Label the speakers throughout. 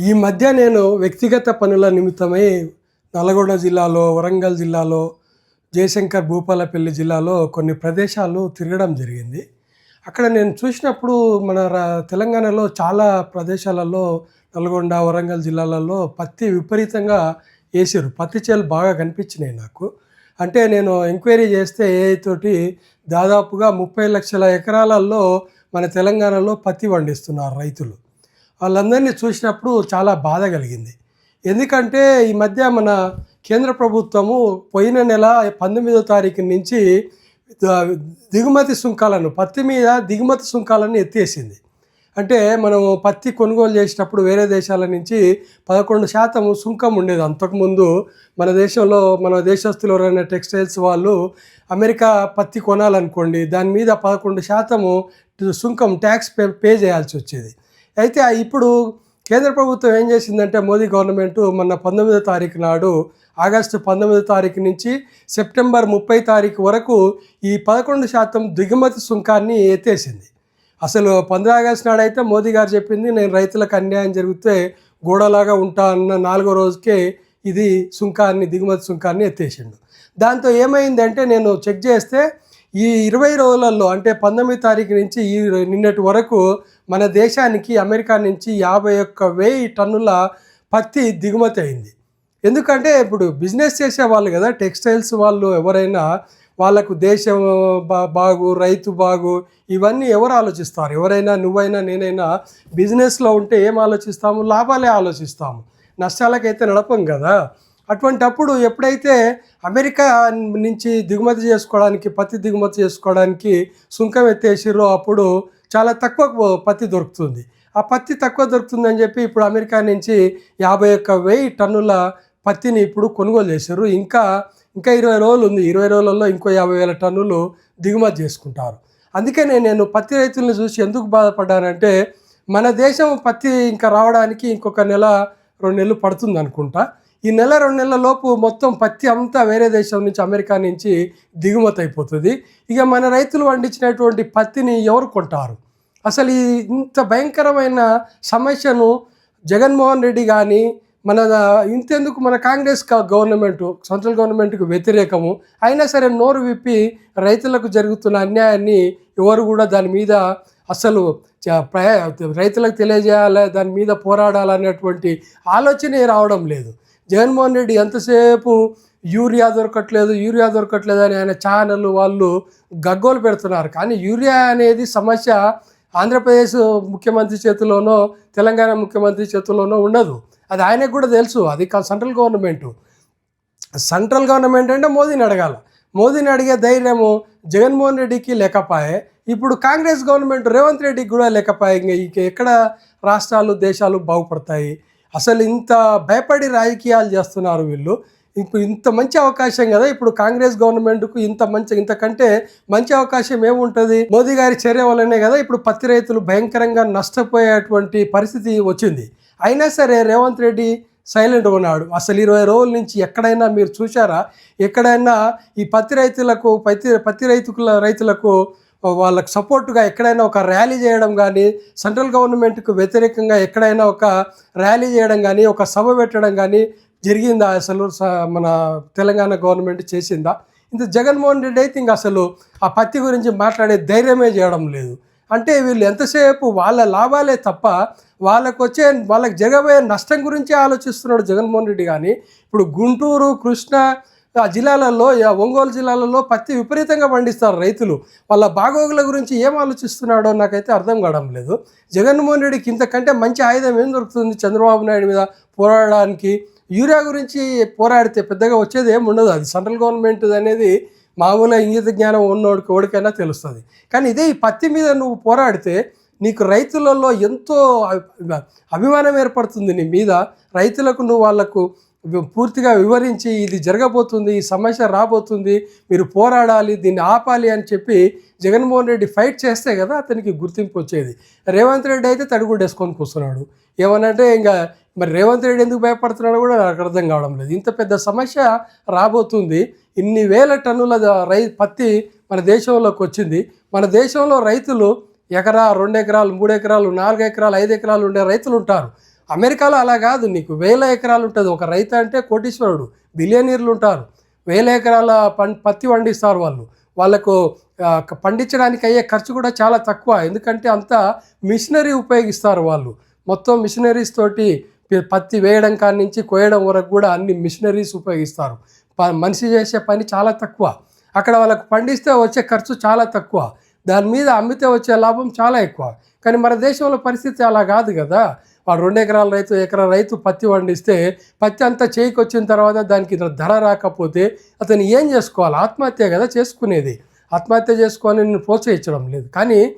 Speaker 1: ఈ మధ్య నేను వ్యక్తిగత పనుల నిమిత్తమై నల్గొండ జిల్లాలో వరంగల్ జిల్లాలో జయశంకర్ భూపాలపల్లి జిల్లాలో కొన్ని ప్రదేశాలు తిరగడం జరిగింది. అక్కడ నేను చూసినప్పుడు మన రా- తెలంగాణలో చాలా ప్రదేశాలలో నల్గొండ వరంగల్ జిల్లాలలో పత్తి విపరీతంగా వేసారు పత్తి చేలు బాగా కనిపించినాయి నాకు. అంటే నేను ఎంక్వైరీ చేస్తే ఏఐ తోటి దాదాపుగా ముప్పై లక్షల ఎకరాలలో మన తెలంగాణలో పత్తి పండిస్తున్నారు రైతులు. వాళ్ళందరినీ చూసినప్పుడు చాలా బాధ కలిగింది. ఎందుకంటే ఈ మధ్య మన కేంద్ర ప్రభుత్వము పోయిన నెల పంతొమ్మిదో తారీఖు నుంచి దిగుమతి సుంకాలను పత్తి మీద దిగుమతి సుంకాలను ఎత్తేసింది. అంటే మనం పత్తి కొనుగోలు చేసినప్పుడు వేరే దేశాల నుంచి పదకొండు శాతం సుంకం ఉండేది. అంతకుముందు మన దేశంలో మన దేశస్తులు ఎవరైనా టెక్స్టైల్స్ వాళ్ళు అమెరికా పత్తి కొనాలనుకోండి దాని మీద పదకొండు శాతము సుంకం ట్యాక్స్ పే పే చేయాల్సి వచ్చేది. అయితే ఇప్పుడు కేంద్ర ప్రభుత్వం ఏం చేసిందంటే మోదీ గవర్నమెంట్ మొన్న పంతొమ్మిదో తారీఖు నాడు ఆగస్టు పంతొమ్మిదో తారీఖు నుంచి సెప్టెంబర్ ముప్పై తారీఖు వరకు ఈ పదకొండు శాతం దిగుమతి సుంకాన్ని ఎత్తేసింది. అసలు పంద్రా ఆగస్టు నాడు అయితే మోదీ గారు చెప్పింది నేను రైతులకు అన్యాయం జరిగితే గోడలాగా ఉంటా అన్న నాలుగో రోజుకే ఇది సుంకాన్ని దిగుమతి సుంకాన్ని ఎత్తేసిండు. దాంతో ఏమైందంటే నేను చెక్ చేస్తే ఈ ఇరవై రోజులలో అంటే పంతొమ్మిది తారీఖు నుంచి ఈ నిన్నటి వరకు మన దేశానికి అమెరికా నుంచి యాభై ఒక్క వెయ్యి టన్నుల పత్తి దిగుమతి అయింది. ఎందుకంటే ఇప్పుడు బిజినెస్ చేసే వాళ్ళు కదా టెక్స్టైల్స్ వాళ్ళు ఎవరైనా వాళ్ళకు దేశం బా బాగు రైతు బాగు ఇవన్నీ ఎవరు ఆలోచిస్తారు? ఎవరైనా నువ్వైనా నేనైనా బిజినెస్లో ఉంటే ఏం ఆలోచిస్తాము? లాభాలే ఆలోచిస్తాము. నష్టాలకైతే నడపం కదా. అటువంటప్పుడు ఎప్పుడైతే అమెరికా నుంచి దిగుమతి చేసుకోవడానికి పత్తి దిగుమతి చేసుకోవడానికి సుంకం ఎత్తేసిరో అప్పుడు చాలా తక్కువ పత్తి దొరుకుతుంది. ఆ పత్తి తక్కువ దొరుకుతుందని చెప్పి ఇప్పుడు అమెరికా నుంచి యాభై ఒక్క వెయ్యి టన్నుల పత్తిని ఇప్పుడు కొనుగోలు చేశారు. ఇంకా ఇంకా ఇరవై రోజులు ఉంది. ఇరవై రోజులలో ఇంకో యాభై వేల టన్నులు దిగుమతి చేసుకుంటారు. అందుకనే నేను పత్తి రైతులను చూసి ఎందుకు బాధపడ్డానంటే మన దేశం పత్తి ఇంకా రావడానికి ఇంకొక నెల రెండు నెలలు పడుతుంది అనుకుంటా. ఈ నెల రెండు నెలల లోపు మొత్తం పత్తి అంతా వేరే దేశం నుంచి అమెరికా నుంచి దిగుమతి అయిపోతుంది. ఇక మన రైతులు పండించినటువంటి పత్తిని ఎవరు కొంటారు? అసలు ఈ ఇంత భయంకరమైన సమస్యను జగన్మోహన్ రెడ్డి కానీ మన ఇంతెందుకు మన కాంగ్రెస్ గవర్నమెంట్ సెంట్రల్ గవర్నమెంట్కు వ్యతిరేకము. అయినా సరే నోరు విప్పి రైతులకు జరుగుతున్న అన్యాయాన్ని ఎవరు కూడా దాని మీద అసలు ప్రయా రైతులకు తెలియజేయాలి దాని మీద పోరాడాలనేటువంటి ఆలోచనే రావడం లేదు. జగన్మోహన్ రెడ్డి ఎంతసేపు యూరియా దొరకట్లేదు యూరియా దొరకట్లేదు అని ఆయన ఛానల్ వాళ్ళు గగ్గోలు పెడుతున్నారు. కానీ యూరియా అనేది సమస్య ఆంధ్రప్రదేశ్ ముఖ్యమంత్రి చేతిలోనో తెలంగాణ ముఖ్యమంత్రి చేతిలోనో ఉండదు. అది ఆయనకు కూడా తెలుసు. అది కా- సెంట్రల్ గవర్నమెంట్. సెంట్రల్ గవర్నమెంట్ అంటే మోదీని అడగాల. మోదీని అడిగే ధైర్యము జగన్మోహన్ రెడ్డికి లేకపాయే. ఇప్పుడు కాంగ్రెస్ గవర్నమెంట్ రేవంత్ రెడ్డికి కూడా లేకపాయే. ఇంక ఎక్కడ రాష్ట్రాలు దేశాలు బాగుపడతాయి? అసలు ఇంత భయపడి రాజకీయాలు చేస్తున్నారు వీళ్ళు. ఇప్పుడు ఇంత మంచి అవకాశం కదా ఇప్పుడు కాంగ్రెస్ గవర్నమెంట్కు ఇంత మంచి ఇంతకంటే మంచి అవకాశం ఏముంటుంది? మోదీ గారి చర్య వల్లనే కదా ఇప్పుడు పత్తి రైతులు భయంకరంగా నష్టపోయేటువంటి పరిస్థితి వచ్చింది. అయినా సరే రేవంత్ రెడ్డి సైలెంట్ ఉన్నాడు. అసలు ఇరవై రోజుల నుంచి ఎక్కడైనా మీరు చూసారా ఎక్కడైనా ఈ పత్తి రైతులకు పత్తి పత్తి రైతుల రైతులకు వాళ్ళకు సపోర్టుగా ఎక్కడైనా ఒక ర్యాలీ చేయడం కానీ సెంట్రల్ గవర్నమెంట్కు వ్యతిరేకంగా ఎక్కడైనా ఒక ర్యాలీ చేయడం కానీ ఒక సభ పెట్టడం కానీ జరిగిందా అసలు? స- మన తెలంగాణ గవర్నమెంట్ చేసిందా? ఇంత జగన్మోహన్ రెడ్డి అయితే ఇంక అసలు ఆ పత్తి గురించి మాట్లాడే ధైర్యమే చేయడం లేదు. అంటే వీళ్ళు ఎంతసేపు వాళ్ళ లాభాలే తప్ప వాళ్ళకు వచ్చే వాళ్ళకి జరగబోయే నష్టం గురించి ఆలోచిస్తున్నాడు జగన్మోహన్ రెడ్డి కానీ ఇప్పుడు గుంటూరు కృష్ణ ఆ జిల్లాలలో ఒంగోలు జిల్లాలలో పత్తి విపరీతంగా పండిస్తారు రైతులు. వాళ్ళ బాగోగుల గురించి ఏం ఆలోచిస్తున్నాడో నాకైతే అర్థం కావడం లేదు. జగన్మోహన్ రెడ్డికి ఇంతకంటే మంచి ఆయుధం ఏం దొరుకుతుంది చంద్రబాబు నాయుడు మీద పోరాడడానికి? యూరియా గురించి పోరాడితే పెద్దగా వచ్చేది ఏమి ఉండదు. అది సెంట్రల్ గవర్నమెంట్ అనేది మామూలుగా ఇంగిత జ్ఞానం ఉన్నోడికి ఓడికైనా తెలుస్తుంది. కానీ ఇదే ఈ పత్తి మీద నువ్వు పోరాడితే నీకు రైతులలో ఎంతో అభిమానం ఏర్పడుతుంది నీ మీద. రైతులకు నువ్వు వాళ్ళకు పూర్తిగా వివరించి ఇది జరగబోతుంది ఈ సమస్య రాబోతుంది మీరు పోరాడాలి దీన్ని ఆపాలి అని చెప్పి జగన్మోహన్ రెడ్డి ఫైట్ చేస్తే కదా అతనికి గుర్తింపు వచ్చేది. రేవంత్ రెడ్డి అయితే తడిగుడ్డ వేసుకొని కూర్చున్నాడు. ఏమనంటే ఇంకా మరి రేవంత్ రెడ్డి ఎందుకు భయపడుతున్నాడో కూడా నాకు అర్థం కావడం లేదు. ఇంత పెద్ద సమస్య రాబోతుంది. ఇన్ని వేల టన్నుల రై పత్తి మన దేశంలోకి వచ్చింది. మన దేశంలో రైతులు ఎకరా రెండు ఎకరాలు మూడు ఎకరాలు నాలుగు ఎకరాలు ఐదు ఎకరాలు ఉండే రైతులు ఉంటారు. అమెరికాలో అలా కాదు నీకు వేల ఎకరాలు ఉంటుంది. ఒక రైతు అంటే కోటీశ్వరుడు బిలియనీర్లు ఉంటారు. వేల ఎకరాల పం పత్తి పండిస్తారు వాళ్ళు. వాళ్ళకు పండించడానికి అయ్యే ఖర్చు కూడా చాలా తక్కువ. ఎందుకంటే అంతా మిషనరీ ఉపయోగిస్తారు వాళ్ళు. మొత్తం మిషనరీస్ తోటి పత్తి వేయడం కాడి నుంచి కోయడం వరకు కూడా అన్ని మిషనరీస్ ఉపయోగిస్తారు. ప- మనిషి చేసే పని చాలా తక్కువ. అక్కడ వాళ్ళకు పండిస్తే వచ్చే ఖర్చు చాలా తక్కువ. దాని మీద అమ్మితే వచ్చే లాభం చాలా ఎక్కువ. కానీ మన దేశంలో పరిస్థితి అలా కాదు కదా. వాడు రెండు ఎకరాల రైతు ఎకరా రైతు పత్తి పండిస్తే పత్తి అంతా చేయికి వచ్చిన తర్వాత దానికి ధర రాకపోతే అతను ఏం చేసుకోవాలి? ఆత్మహత్య కదా చేసుకునేది. ఆత్మహత్య చేసుకోవాలని నేను ప్రోత్సహించడం లేదు. కానీ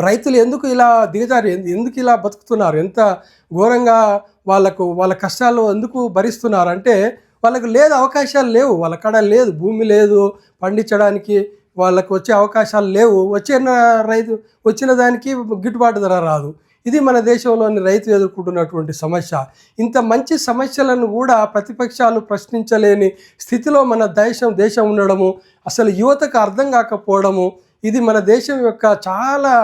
Speaker 1: రైతులు ఎందుకు ఇలా దిగజారు ఎందు- ఎందుకు ఇలా బతుకుతున్నారు? ఎంత ఘోరంగా వాళ్ళకు వాళ్ళ కష్టాలు ఎందుకు భరిస్తున్నారు? అంటే వాళ్ళకు లేదు అవకాశాలు లేవు. వాళ్ళ కాడ లేదు భూమి లేదు పండించడానికి వాళ్ళకు వచ్చే అవకాశాలు లేవు. వచ్చిన రైతు వచ్చిన దానికి గిట్టుబాటు ధర రాదు. ఇది మన దేశంలోని రైతు ఎదుర్కొంటున్నటువంటి సమస్య. ఇంత మంచి సమస్యలను కూడా ప్రతిపక్షాలు ప్రశ్నించలేని స్థితిలో మన దేశం దేశం ఉండడము అసలు యువతకు అర్థం కాకపోవడము ఇది మన దేశం యొక్క చాలా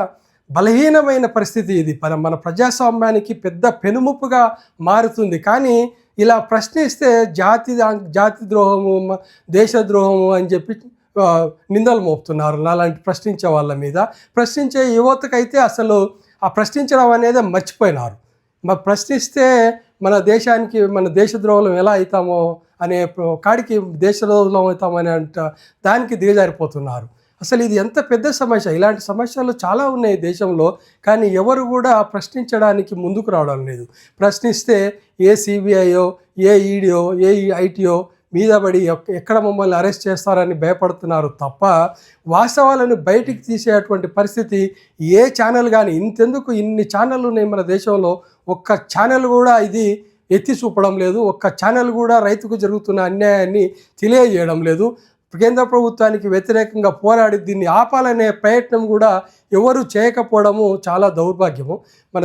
Speaker 1: బలహీనమైన పరిస్థితి ఇది. మన మన ప్రజాస్వామ్యానికి పెద్ద పెనుముప్పుగా మారుతుంది. కానీ ఇలా ప్రశ్నిస్తే జాతి జాతి ద్రోహము దేశద్రోహము అని చెప్పి నిందలు మోపుతున్నారు. అలాంటి ప్రశ్నించే వాళ్ళ మీద. ప్రశ్నించే యువతకైతే అసలు ఆ ప్రశ్నించడం అనేది మర్చిపోయినారు. మరి ప్రశ్నిస్తే మన దేశానికి మన దేశద్రోహం ఎలా అవుతామో అనే కాడికి దేశద్రోహం అవుతామని అంట దానికి దిగజారిపోతున్నారు. అసలు ఇది ఎంత పెద్ద సమస్య? ఇలాంటి సమస్యలు చాలా ఉన్నాయి దేశంలో కానీ ఎవరు కూడా ప్రశ్నించడానికి ముందుకు రావడం లేదు. ప్రశ్నిస్తే ఏ సిబిఐయో ఏ ఈడియో ఏ ఐటీఓ మీద పడి ఎక్కడ మమ్మల్ని అరెస్ట్ చేస్తారని భయపడుతున్నారు తప్ప వాస్తవాలను బయటికి తీసేటువంటి పరిస్థితి ఏ ఛానల్ కానీ ఇంతెందుకు ఇన్ని ఛానళ్ళు ఉన్నాయి మన దేశంలో ఒక్క ఛానల్ కూడా ఇది ఎత్తి చూపడం లేదు ఒక్క ఛానల్ కూడా రైతుకు జరుగుతున్న అన్యాయాన్ని తెలియజేయడం లేదు. కేంద్ర ప్రభుత్వానికి వ్యతిరేకంగా పోరాడి దీన్ని ఆపాలనే ప్రయత్నం కూడా ఎవరు చేయకపోవడము చాలా దౌర్భాగ్యము. మన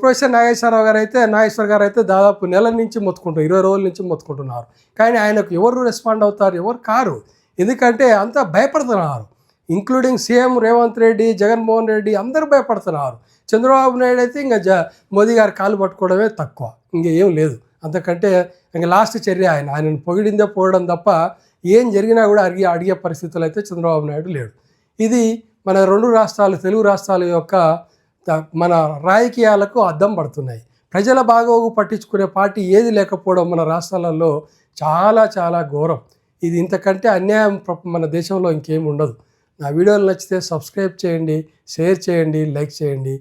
Speaker 1: ప్రొఫెసర్ నాగేశ్వరరావు గారు అయితే నాగేశ్వర గారు అయితే దాదాపు నెల నుంచి మొత్తుకుంటారు ఇరవై రోజుల నుంచి మొత్తుకుంటున్నారు. కానీ ఆయనకు ఎవరు రెస్పాండ్ అవుతారు ఎవరు కారు? ఎందుకంటే అంతా భయపడుతున్నారు. ఇంక్లూడింగ్ సీఎం రేవంత్ రెడ్డి జగన్మోహన్ రెడ్డి అందరూ భయపడుతున్నారు. చంద్రబాబు నాయుడు అయితే ఇంకా జ మోదీ గారు కాలు పట్టుకోవడమే తక్కువ. ఇంకా ఏం లేదు. అంతకంటే ఇంక లాస్ట్ చర్య ఆయన. ఆయనను పొగిడిందే పోవడం తప్ప ఏం జరిగినా కూడా అడిగే అడిగే పరిస్థితులు అయితే చంద్రబాబు నాయుడు లేడు. ఇది మన రెండు రాష్ట్రాలు తెలుగు రాష్ట్రాల యొక్క మన రాజకీయాలకు అద్దం పడుతున్నాయి. ప్రజల బాగోగు పట్టించుకునే పార్టీ ఏది లేకపోవడం మన రాష్ట్రాలలో చాలా చాలా ఘోరం. ఇది ఇంతకంటే అన్యాయం మన దేశంలో ఇంకేం ఉండదు. నా వీడియోలు నచ్చితే సబ్స్క్రైబ్ చేయండి షేర్ చేయండి లైక్ చేయండి.